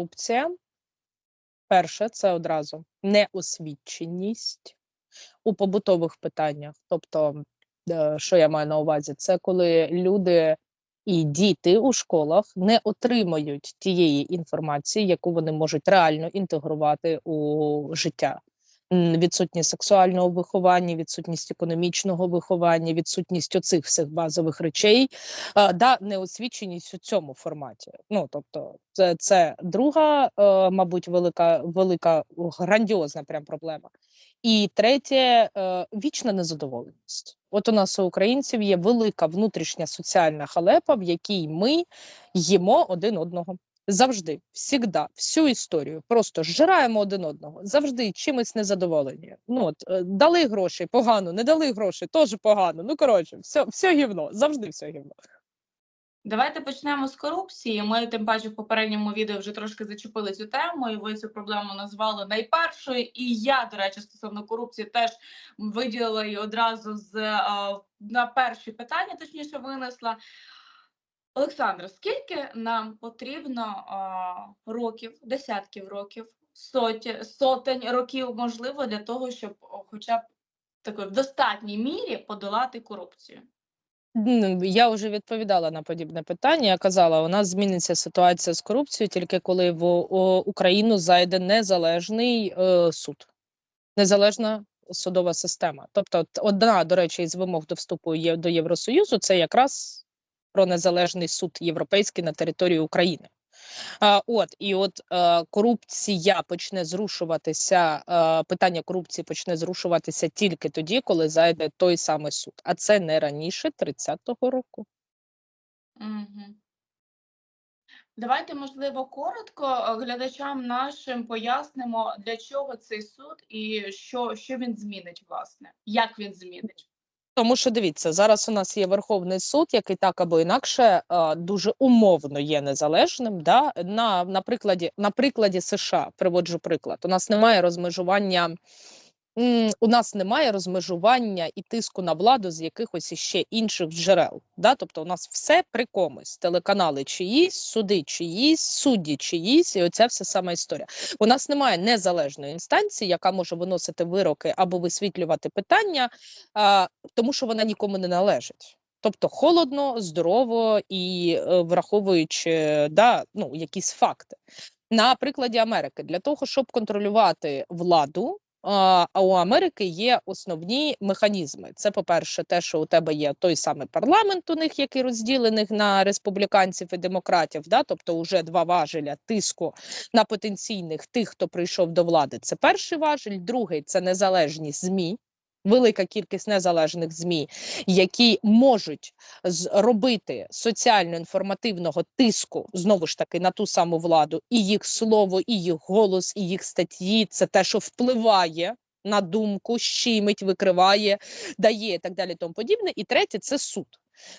корупція. Перше, це одразу неосвіченість у побутових питаннях. Тобто, е, що я маю на увазі, це коли люди і діти у школах не отримають тієї інформації, яку вони можуть реально інтегрувати у життя. Відсутність сексуального виховання, відсутність економічного виховання, відсутність оцих всіх базових речей, е, да, неосвіченість у цьому форматі. Ну тобто, це, це друга, е, мабуть, велика, велика грандіозна прям проблема. І третє е, вічна незадоволеність. От у нас у українців є велика внутрішня соціальна халепа, в якій ми їмо один одного. Завжди, всігда, всю історію. Просто зжираємо один одного. Завжди чимось незадоволені. Ну от е, дали гроші, погано, не дали гроші, теж погано. Ну коротше, все, все гівно, завжди все гівно. Давайте почнемо з корупції. Ми тим паче в попередньому відео вже трошки зачепили цю тему, і ви цю проблему назвали найпершою. І я, до речі, стосовно корупції теж виділила її одразу з е, на перші питання, точніше винесла. Олександр, скільки нам потрібно е, років, десятків років, соті, сотень років, можливо, для того, щоб хоча б такої в достатній мірі подолати корупцію? Я вже відповідала на подібне питання. Я казала, у нас зміниться ситуація з корупцією тільки коли в Україну зайде незалежний е, суд, незалежна судова система. Тобто, одна, до речі, із вимог до вступу до Євросоюзу це якраз про незалежний суд європейський на території України. От і от е, корупція почне зрушуватися. Е, питання корупції почне зрушуватися тільки тоді, коли зайде той самий суд. А це не раніше 30-го року. Давайте, можливо, коротко е, глядачам нашим пояснимо, для чого цей суд і що, що він змінить, власне, як він змінить. Тому що дивіться, зараз у нас є Верховний суд, який так або інакше е, дуже умовно є незалежним. Да? На, на, прикладі, на прикладі США приводжу приклад. У нас немає розмежування. У нас немає розмежування і тиску на владу з якихось іще інших джерел. Да? Тобто, у нас все при комусь: телеканали чиїсь, суди чиїсь, судді чиїсь, і оця вся сама історія. У нас немає незалежної інстанції, яка може виносити вироки або висвітлювати питання, а, тому що вона нікому не належить. Тобто холодно, здорово і е, враховуючи да, ну, якісь факти. На прикладі Америки, для того, щоб контролювати владу, а у Америки є основні механізми. Це, по-перше, те, що у тебе є той самий парламент, у них який розділений на республіканців і демократів, да? тобто вже два важеля тиску на потенційних тих, хто прийшов до влади. Це перший важель, другий це незалежні ЗМІ. Велика кількість незалежних змі, які можуть зробити соціально-інформативного тиску знову ж таки на ту саму владу, і їх слово, і їх голос, і їх статті це те, що впливає на думку, щимить, викриває, дає і так далі. Тому подібне. І третє це суд.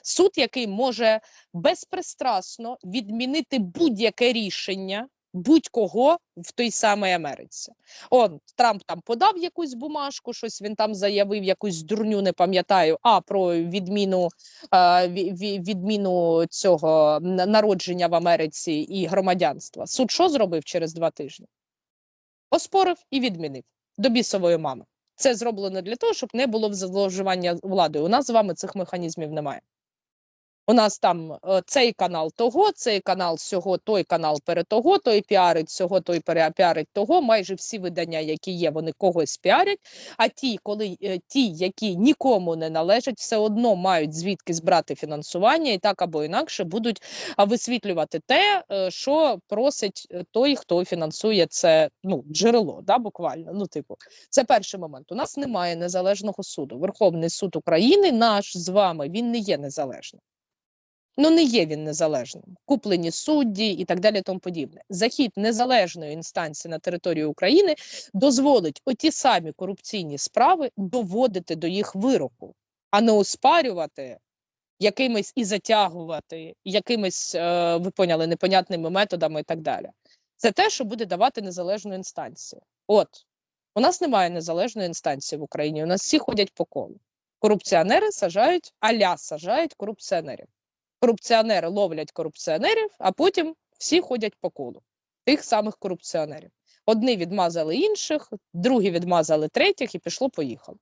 Суд, який може безпристрасно відмінити будь-яке рішення будь-кого в той самій Америці. Он Трамп там подав якусь бумажку, щось він там заявив, якусь дурню, не пам'ятаю. А про відміну е, ві- ві- відміну цього народження в Америці і громадянства. Суд що зробив через два тижні? Оспорив і відмінив до бісової мами. Це зроблено для того, щоб не було зловживання владою. У нас з вами цих механізмів немає. У нас там е, цей канал того, цей канал сього, той канал перед того, той піарить цього, той піарить того. Майже всі видання, які є, вони когось піарять. А ті, коли е, ті, які нікому не належать, все одно мають звідки збрати фінансування і так або інакше будуть висвітлювати те, е, що просить той, хто фінансує це ну джерело, да, буквально. Ну, типу, це перший момент. У нас немає незалежного суду. Верховний суд України, наш з вами, він не є незалежним. Ну, не є він незалежним. Куплені судді і так далі, тому подібне. Захід незалежної інстанції на територію України дозволить оті самі корупційні справи доводити до їх вироку, а не оспарювати якимись і затягувати якимись, е, ви поняли, непонятними методами і так далі. Це те, що буде давати незалежну інстанцію. От у нас немає незалежної інстанції в Україні. У нас всі ходять по колу. Корупціонери сажають, аля сажають корупціонерів корупціонери ловлять корупціонерів, а потім всі ходять по колу. тих самих корупціонерів. Одні відмазали інших, другі відмазали третіх, і пішло поїхало.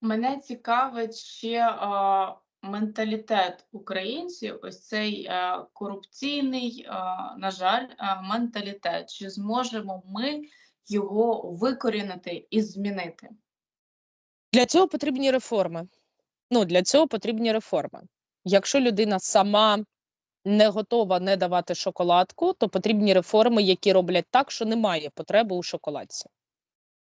Мене цікавить ще а, менталітет українців, ось цей е, корупційний, е, на жаль, е, менталітет. Чи зможемо ми його викорінити і змінити? Для цього потрібні реформи. Ну, для цього потрібні реформи. Якщо людина сама не готова не давати шоколадку, то потрібні реформи, які роблять так, що немає потреби у шоколадці.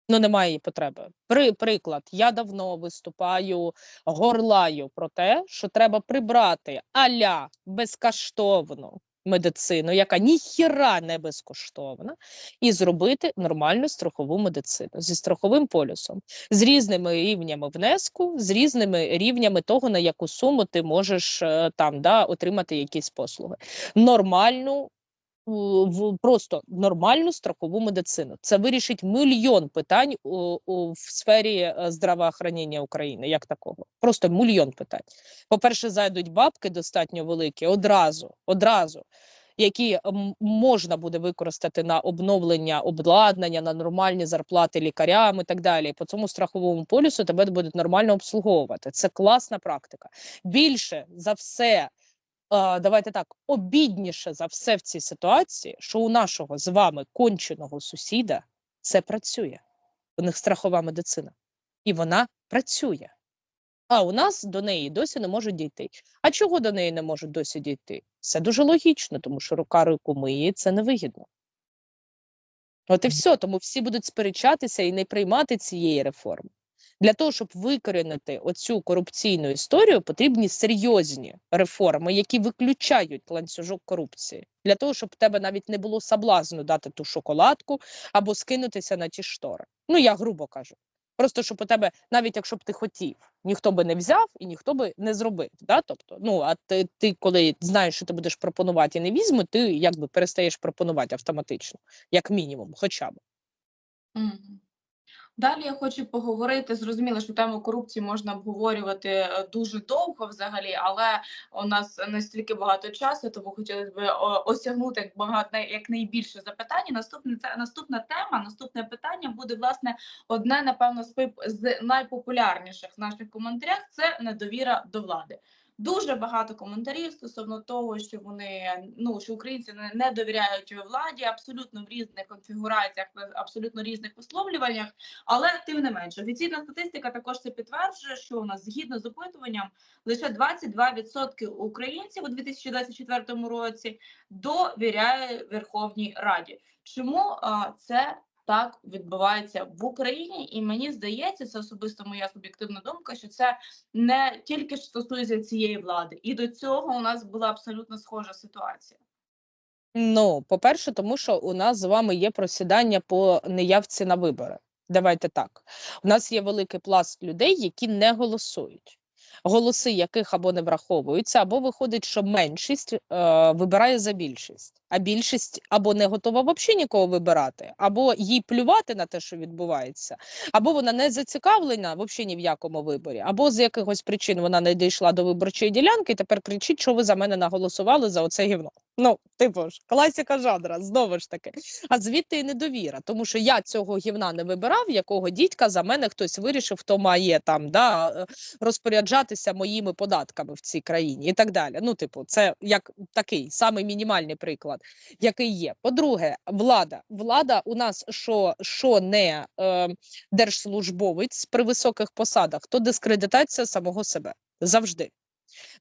Ну, немає потреби. При, приклад, я давно виступаю, горлаю про те, що треба прибрати аля безкоштовну медицину, яка ніхіра не безкоштовна, і зробити нормальну страхову медицину зі страховим полюсом з різними рівнями внеску, з різними рівнями того, на яку суму ти можеш е, там да, отримати якісь послуги. Нормальну. В просто нормальну страхову медицину. Це вирішить мільйон питань у, у в сфері е, здравоохранення України, як такого. Просто мільйон питань. По-перше, зайдуть бабки достатньо великі одразу, одразу, які можна буде використати на обновлення обладнання, на нормальні зарплати лікарям і так далі. По цьому страховому полюсу тебе будуть нормально обслуговувати. Це класна практика. Більше за все. Давайте так, обідніше за все в цій ситуації, що у нашого з вами конченого сусіда це працює. У них страхова медицина, і вона працює. А у нас до неї досі не можуть дійти. А чого до неї не можуть досі дійти? Це дуже логічно, тому що рука руку миє, це невигідно. От і все, тому всі будуть сперечатися і не приймати цієї реформи. Для того, щоб викорінити оцю корупційну історію, потрібні серйозні реформи, які виключають ланцюжок корупції. Для того, щоб в тебе навіть не було соблазну дати ту шоколадку або скинутися на ті штори. Ну, я грубо кажу. Просто щоб у тебе, навіть якщо б ти хотів, ніхто би не взяв і ніхто би не зробив. Да? Тобто, ну а ти, ти, коли знаєш, що ти будеш пропонувати і не візьмуть, ти якби перестаєш пропонувати автоматично, як мінімум, хоча б. Мгм. Далі я хочу поговорити. Зрозуміло, що тему корупції можна обговорювати е, дуже довго взагалі, але у нас настільки багато часу, тому хотілося б осягнути багато як найбільше запитань. Наступне це наступна тема. Наступне питання буде власне одне, напевно, з найпопулярніших в наших коментарях. Це недовіра до влади. Дуже багато коментарів стосовно того, що вони ну що українці не, довіряють владі абсолютно в різних конфігураціях, в абсолютно різних висловлюваннях. Але тим не менше, офіційна статистика також це підтверджує, що у нас згідно з опитуванням лише 22% українців у 2024 році довіряє Верховній Раді. Чому це так відбувається в Україні? І мені здається, це особисто моя суб'єктивна думка, що це не тільки стосується цієї влади, і до цього у нас була абсолютно схожа ситуація. Ну, по-перше, тому що у нас з вами є просідання по неявці на вибори. Давайте так. У нас є великий пласт людей, які не голосують. Голоси яких або не враховуються, або виходить, що меншість е, вибирає за більшість, а більшість або не готова взагалі нікого вибирати, або їй плювати на те, що відбувається, або вона не зацікавлена взагалі ні в якому виборі, або з якихось причин вона не дійшла до виборчої ділянки і тепер кричить, що ви за мене наголосували за оце гівно. Ну, типу ж, класика жанра, знову ж таки. А звідти і недовіра, тому що я цього гівна не вибирав, якого дідька за мене хтось вирішив, хто має там да, е, розпоряджатися моїми податками в цій країні і так далі. Ну, типу, це як такий самий мінімальний приклад, який є. По-друге, влада. Влада у нас що, що не е, держслужбовець при високих посадах, то дискредитація самого себе завжди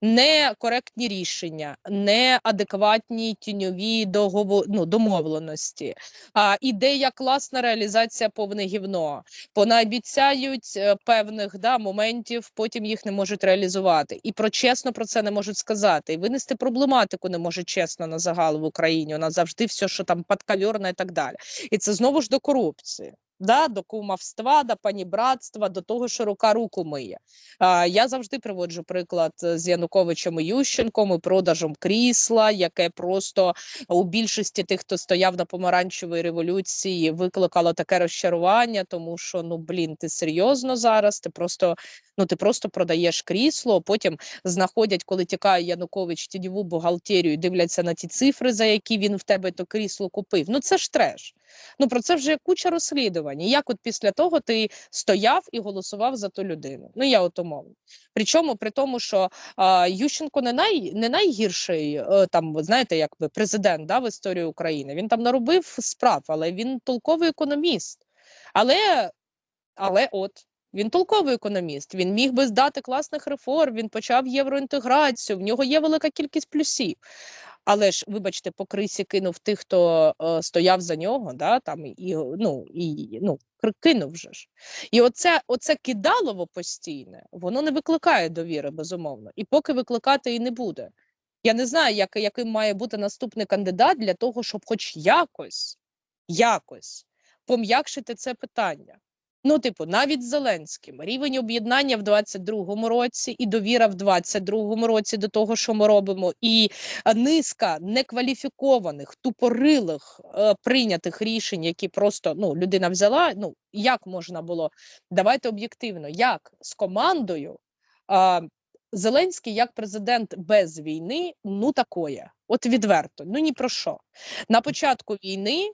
некоректні рішення, неадекватні тіньові догово... ну, домовленості, а, ідея класна реалізація повне гівно. Понаобіцяють е, певних да, моментів, потім їх не можуть реалізувати. І про чесно про це не можуть сказати. І винести проблематику не можуть чесно на загал в Україні. Нас завжди все, що там підкальорне і так далі. І це знову ж до корупції. Да, до кумовства, до панібратства, до того, що рука руку миє. А, я завжди приводжу приклад е, з Януковичем і Ющенком і продажем крісла, яке просто у більшості тих, хто стояв на помаранчевій революції, викликало таке розчарування, тому що ну блін, ти серйозно зараз? Ти просто ну ти просто продаєш крісло. Потім знаходять, коли тікає Янукович тіньову бухгалтерію, дивляться на ті цифри, за які він в тебе то крісло купив. Ну це ж треш. Ну про це вже куча розслідувань. Як от після того ти стояв і голосував за ту людину? Ну я от умовно. Причому при тому, що а, Ющенко не най не найгірший е, там, знаєте, якби президент да, в історії України. Він там наробив справ, але він толковий економіст. Але, але от. Він толковий економіст. Він міг би здати класних реформ. Він почав євроінтеграцію. В нього є велика кількість плюсів. Але ж, вибачте, по крисі кинув тих, хто е, стояв за нього, да, там і ну і ну кинув же ж. І оце, оце кидалово постійне, воно не викликає довіри, безумовно. І поки викликати і не буде. Я не знаю, як, яким має бути наступний кандидат для того, щоб хоч якось, якось пом'якшити це питання. Ну, типу, навіть Зеленським рівень об'єднання в 22-му році і довіра в 22-му році до того, що ми робимо, і е, низка некваліфікованих, тупорилих е, прийнятих рішень, які просто ну людина взяла. Ну як можна було давайте об'єктивно, як з командою е, Зеленський як президент без війни, ну такое, от відверто, ну ні про що. На початку війни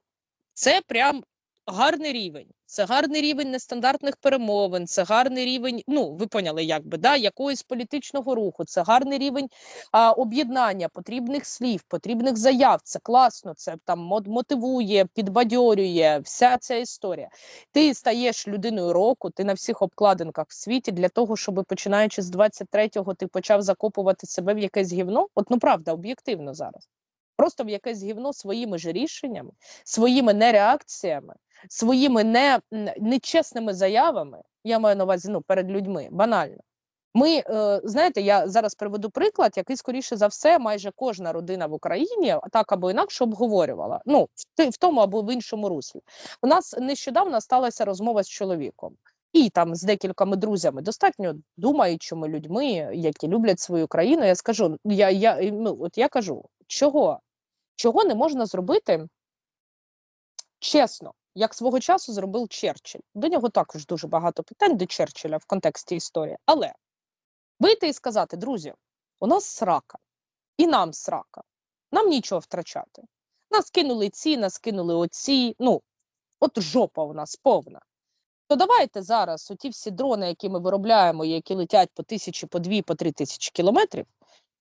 це прям гарний рівень. Це гарний рівень нестандартних перемовин, це гарний рівень. Ну ви поняли, як би да, якогось політичного руху. Це гарний рівень а, об'єднання, потрібних слів, потрібних заяв. Це класно, це там мотивує, підбадьорює. Вся ця історія. Ти стаєш людиною року, ти на всіх обкладинках в світі для того, щоб починаючи з 23-го, ти почав закопувати себе в якесь гівно. От ну правда, об'єктивно зараз. Просто в якесь гівно своїми ж рішеннями, своїми нереакціями, своїми не, нечесними заявами. Я маю на увазі ну, перед людьми, банально. Ми е, знаєте, я зараз приведу приклад, який скоріше за все, майже кожна родина в Україні так або інакше обговорювала. Ну в, в тому або в іншому руслі. У нас нещодавно сталася розмова з чоловіком. І там з декількома друзями, достатньо думаючими людьми, які люблять свою країну. Я скажу, я, я ну от я кажу, чого? Чого не можна зробити чесно, як свого часу зробив Черчилль. До нього також дуже багато питань до Черчилля в контексті історії. Але вийти і сказати, друзі, у нас срака, і нам срака, нам нічого втрачати. Нас кинули ці, нас кинули оці. Ну, от жопа у нас повна. То давайте зараз оті всі дрони, які ми виробляємо, які летять по тисячі, по дві, по три тисячі кілометрів.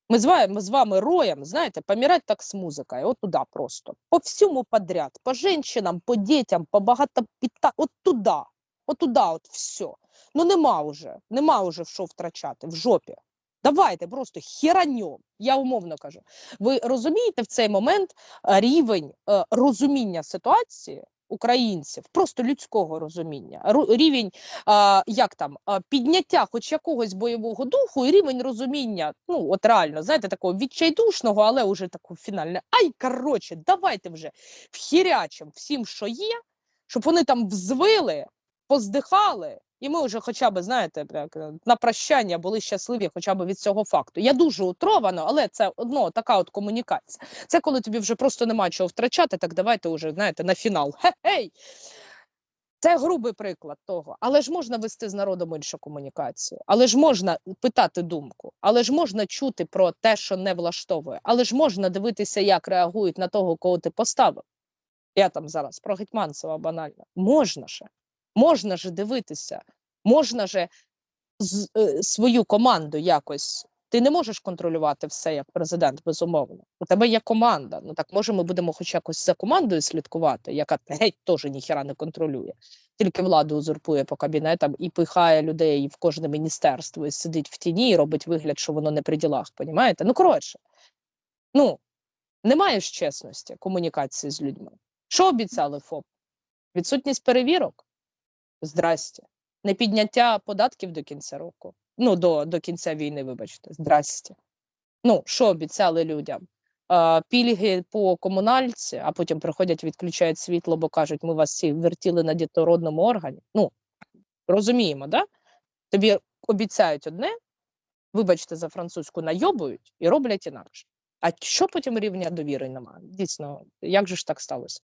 Ми з вами, ми з вами роєм, знаєте, помирать так з музикою, от туди просто. По всьому подряд, по жінкам, по дітям, по багатопіта, от туди, от туди, от все. Ну нема вже, нема вже що втрачати, в жопі. Давайте просто хераньом, я умовно кажу. Ви розумієте в цей момент е, рівень е, розуміння ситуації українців, просто людського розуміння, рівень як там підняття хоч якогось бойового духу і рівень розуміння, ну от реально, знаєте, такого відчайдушного, але уже такого фінальне. Ай, коротше, давайте вже вхірячим всім, що є, щоб вони там взвили, поздихали, і ми вже хоча б, знаєте, на прощання були щасливі хоча б від цього факту. Я дуже утровано, але це одно така от комунікація. Це коли тобі вже просто нема чого втрачати, так давайте вже, знаєте, на фінал. Хе-хей! Це грубий приклад того. Але ж можна вести з народом іншу комунікацію, але ж можна питати думку, але ж можна чути про те, що не влаштовує, але ж можна дивитися, як реагують на того, кого ти поставив. Я там зараз про Гетьманцева банально. Можна же, можна же дивитися, можна же з, е, свою команду якось. Ти не можеш контролювати все як президент, безумовно. У тебе є команда. Ну так може, ми будемо хоч якось за командою слідкувати, яка геть теж ніхіра не контролює, тільки владу узурпує по кабінетам і пихає людей в кожне міністерство і сидить в тіні і робить вигляд, що воно не при ділах. Понімаєте? Ну коротше, ну немає ж чесності комунікації з людьми. Що обіцяли ФОП? Відсутність перевірок? Здрасте. Не підняття податків до кінця року. Ну, до, до кінця війни, вибачте, здрасте. Ну, що обіцяли людям? е, пільги по комунальці, а потім приходять, відключають світло, бо кажуть, ми вас всі вертіли на дітородному органі. Ну розуміємо, да? Тобі обіцяють одне, вибачте за французьку, найобують і роблять інакше. А що потім рівня довіри немає? Дійсно, як же ж так сталося?